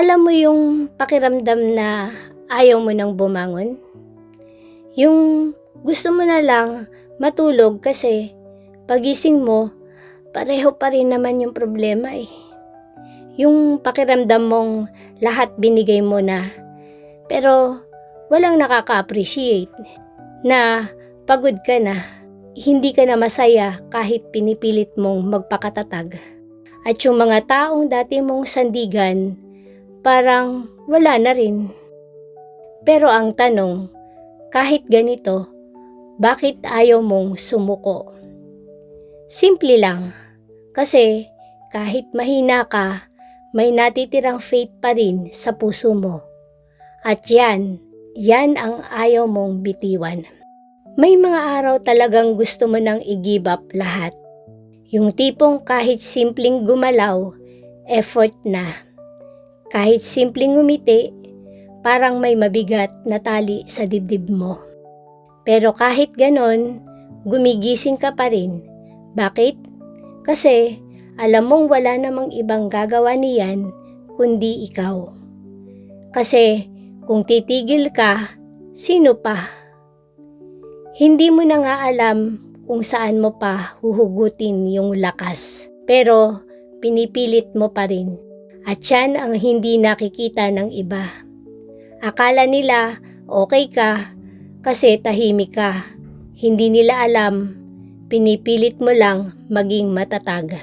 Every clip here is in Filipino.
Alam mo yung pakiramdam na ayaw mo nang bumangon? Yung gusto mo na lang matulog kasi pagising mo, pareho pa rin naman yung problema eh. Yung pakiramdam mong lahat binigay mo na, pero walang nakaka-appreciate na pagod ka na, hindi ka na masaya kahit pinipilit mong magpakatatag. At yung mga taong dati mong sandigan, parang wala na rin. Pero ang tanong, kahit ganito, bakit ayaw mong sumuko? Simple lang, kasi kahit mahina ka, may natitirang faith pa rin sa puso mo. At yan, yan ang ayaw mong bitiwan. May mga araw talagang gusto mo nang i-give up lahat. Yung tipong kahit simpleng gumalaw, effort na. Kahit simpleng ngumiti, parang may mabigat na tali sa dibdib mo. Pero kahit ganon, gumigising ka pa rin. Bakit? Kasi alam mong wala namang ibang gagawa niyan kundi ikaw. Kasi kung titigil ka, sino pa? Hindi mo na nga alam kung saan mo pa huhugutin yung lakas. Pero pinipilit mo pa rin. At yan ang hindi nakikita ng iba. Akala nila okay ka kasi tahimik ka. Hindi nila alam, pinipilit mo lang maging matatag.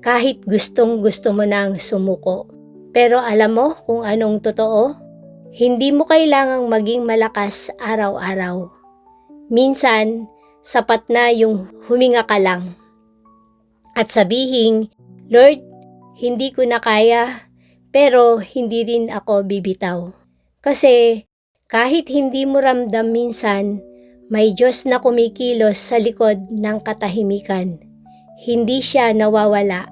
Kahit gustong gusto mo nang sumuko. Pero alam mo kung anong totoo? Hindi mo kailangang maging malakas araw-araw. Minsan, sapat na yung huminga ka lang. At sabihin, Lord, hindi ko na kaya, pero hindi rin ako bibitaw. Kasi kahit hindi mo ramdam minsan, may Diyos na kumikilos sa likod ng katahimikan. Hindi siya nawawala.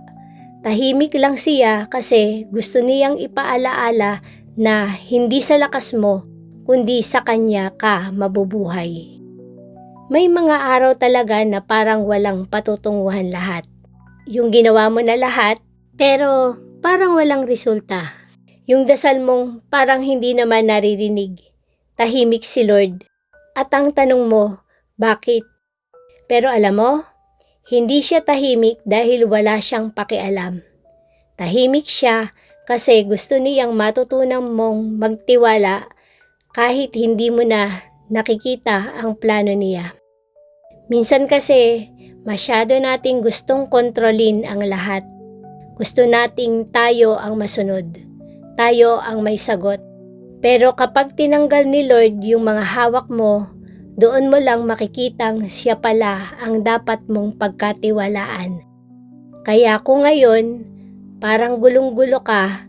Tahimik lang siya kasi gusto niyang ipaalaala na hindi sa lakas mo, kundi sa Kanya ka mabubuhay. May mga araw talaga na parang walang patutunguhan lahat. Yung ginawa mo na lahat, pero parang walang resulta. Yung dasal mong parang hindi naman naririnig. Tahimik si Lord. At ang tanong mo, bakit? Pero alam mo, hindi siya tahimik dahil wala siyang pakialam. Tahimik siya kasi gusto niyang matutunan mong magtiwala kahit hindi mo na nakikita ang plano niya. Minsan kasi, masyado nating gustong kontrolin ang lahat. Gusto nating tayo ang masunod. Tayo ang may sagot. Pero kapag tinanggal ni Lord yung mga hawak mo, doon mo lang makikitang siya pala ang dapat mong pagkatiwalaan. Kaya kung ngayon, parang gulong-gulo ka,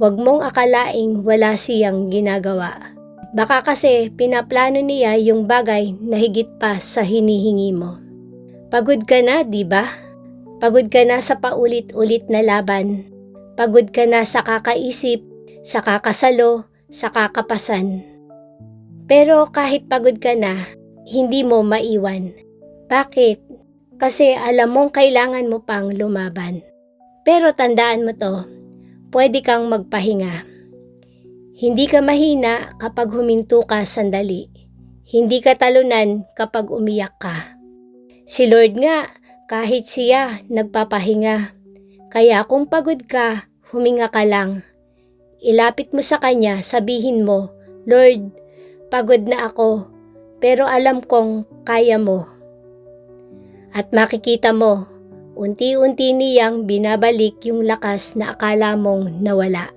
wag mong akalaing wala siyang ginagawa. Baka kasi pinaplano niya yung bagay na higit pa sa hinihingi mo. Pagod ka na, di ba? Pagod ka na sa paulit-ulit na laban. Pagod ka na sa kakaisip, sa kakasalo, sa kakapasan. Pero kahit pagod ka na, hindi mo maiwan. Bakit? Kasi alam mong kailangan mo pang lumaban. Pero tandaan mo to, pwede kang magpahinga hindi ka mahina kapag huminto ka sandali. Hindi ka talunan kapag umiyak ka. Si Lord nga, kahit siya, nagpapahinga. Kaya kung pagod ka, huminga ka lang. Ilapit mo sa Kanya, sabihin mo, Lord, pagod na ako, pero alam kong kaya mo. At makikita mo, unti-unti niyang binabalik yung lakas na akala mong nawala.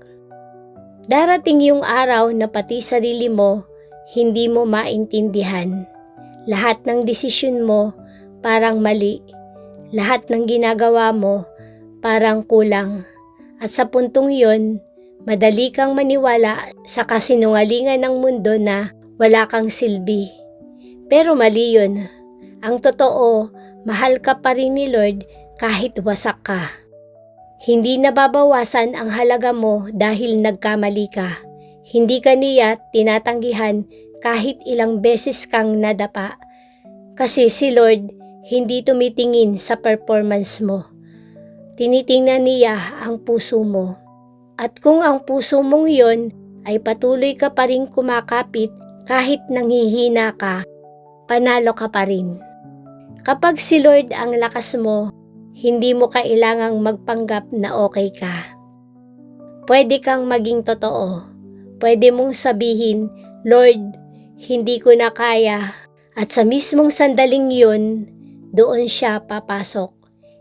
Darating yung araw na pati sarili mo hindi mo maintindihan. Lahat ng desisyon mo parang mali. Lahat ng ginagawa mo parang kulang. At sa puntong yon, madali kang maniwala sa kasinungalingan ng mundo na wala kang silbi. Pero mali yun. Ang totoo, mahal ka pa rin ni Lord kahit wasak ka. Hindi nababawasan ang halaga mo dahil nagkamali ka. Hindi ka niya tinatanggihan kahit ilang beses kang nadapa. Kasi si Lord hindi tumitingin sa performance mo. Tinitingnan niya ang puso mo. At kung ang puso mong yon ay patuloy ka pa rin kumakapit kahit nanghihina ka, panalo ka pa rin. Kapag si Lord ang lakas mo, hindi mo kailangang magpanggap na okay ka. Pwede kang maging totoo. Pwede mong sabihin, Lord, hindi ko na kaya. At sa mismong sandaling yun, doon siya papasok.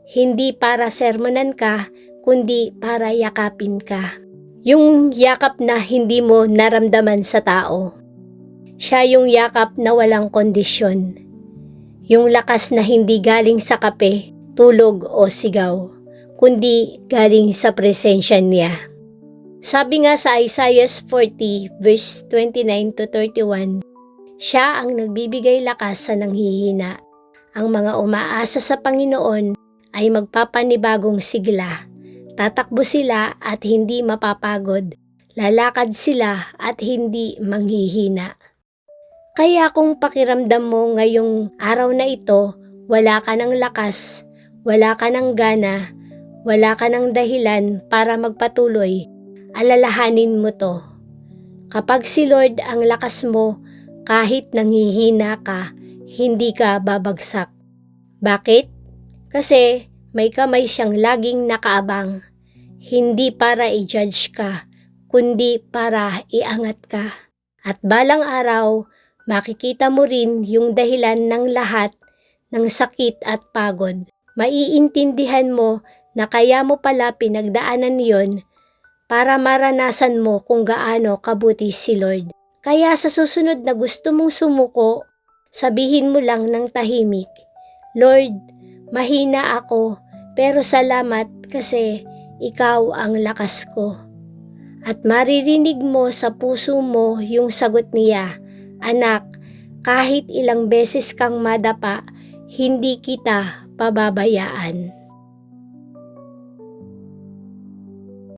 Hindi para sermonan ka, kundi para yakapin ka. Yung yakap na hindi mo naramdaman sa tao. Siya yung yakap na walang kondisyon. Yung lakas na hindi galing sa kape, tulog o sigaw, kundi galing sa presensya niya. Sabi nga sa Isaiah 40 verse 29 to 31, siya ang nagbibigay lakas sa nanghihina. Ang mga umaasa sa Panginoon ay magpapanibagong sigla. Tatakbo sila at hindi mapapagod. Lalakad sila at hindi manghihina. Kaya kung pakiramdam mo ngayong araw na ito, wala ka ng lakas, wala ka ng gana, wala ka ng dahilan para magpatuloy, alalahanin mo to. Kapag si Lord ang lakas mo, kahit nanghihina ka, hindi ka babagsak. Bakit? Kasi may kamay siyang laging nakaabang. Hindi para i-judge ka, kundi para iangat ka. At balang araw, makikita mo rin yung dahilan ng lahat ng sakit at pagod. Maiintindihan mo na kaya mo pala pinagdaanan yon para maranasan mo kung gaano kabuti si Lord. Kaya sa susunod na gusto mong sumuko, sabihin mo lang ng tahimik, Lord, mahina ako, pero salamat kasi ikaw ang lakas ko. At maririnig mo sa puso mo yung sagot niya, Anak, kahit ilang beses kang madapa, hindi kita pababayaan.